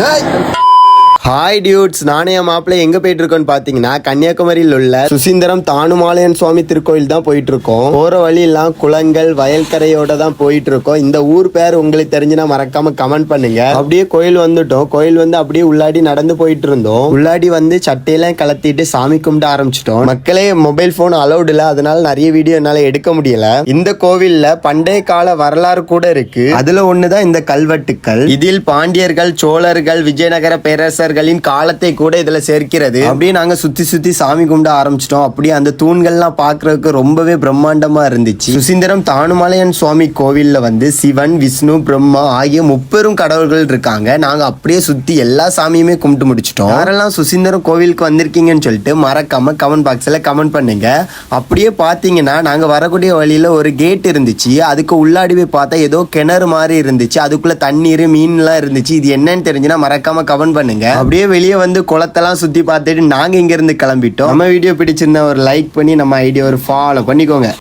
এই hi dudes நானே என் மாப்பிள்ளை எங்க போயிட்டு இருக்கோம்னு பாத்தீங்கன்னா கன்னியாகுமரியில் உள்ள சுசீந்திரம் தானுமாலயன் சுவாமி திருக்கோயில் தான் போயிட்டு இருக்கோம் போற வழியெல்லாம் குளங்கள் வயல்கரையோட தான் போயிட்டு இருக்கோம் இந்த ஊர் பேர் உங்களுக்கு தெரிஞ்சுனா மறக்காம கமெண்ட் பண்ணுங்க. அப்படியே கோயில் வந்துட்டோம். கோயில் வந்து அப்படியே உள்ளாடி நடந்து போயிட்டு இருந்தோம் உள்ளாடி வந்து சட்டையெல்லாம் கலத்திட்டு சாமி கும்பிட ஆரம்பிச்சிட்டோம். மக்களே மொபைல் போன் அலௌட் இல்ல. அதனால நிறைய வீடியோ என்னால எடுக்க முடியல. இந்த கோவில்ல பண்டைய கால வரலாறு கூட இருக்கு. அதுல ஒண்ணுதான் இந்த கல்வெட்டுக்கள். இதில் பாண்டியர்கள் சோழர்கள் விஜயநகர பேரரசர்களின் காலத்தை கூட இதுல சேர்க்கிறது. அப்படியே நாங்க சுத்தி சுத்தி சாமி கும்பிட ஆரம்பிச்சிட்டோம். அப்படியே அந்த தூண்கள்லாம் பாக்குறதுக்கு ரொம்பவே பிரம்மாண்டமா இருந்துச்சு. சுசீந்திரம் தானுமலையன் சுவாமி கோவில்ல வந்து சிவன் விஷ்ணு பிரம்மா ஆகிய முப்பெரும் கடவுள்கள் இருக்காங்க. நாங்க அப்படியே சுத்தி எல்லா சாமியுமே கும்பிட்டு முடிச்சிட்டோம். யாரெல்லாம் சுசீந்திரம் கோவிலுக்கு வந்திருக்கீங்கன்னு சொல்லிட்டு மறக்காம கமெண்ட் பாக்ஸ்ல கமெண்ட் பண்ணுங்க. அப்படியே பாத்தீங்கன்னா நாங்க வரக்கூடிய வழியில ஒரு கேட் இருந்துச்சு. அதுக்கு உள்ளாடி போய் பார்த்தா ஏதோ கிணறு மாதிரி இருந்துச்சு. அதுக்குள்ள தண்ணீர் மீன்லாம் இருந்துச்சு. இது என்னன்னு தெரிஞ்சுன்னா மறக்காம கமெண்ட் பண்ணுங்க. அப்படியே வெளியே வந்து குளத்தெல்லாம் சுற்றி பார்த்துட்டு நாங்கள் இங்கேருந்து கிளம்பிட்டோம். நம்ம வீடியோ பிடிச்சிருந்தா ஒரு லைக் பண்ணி நம்ம ஐடியா ஒரு ஃபாலோ பண்ணிக்கோங்க.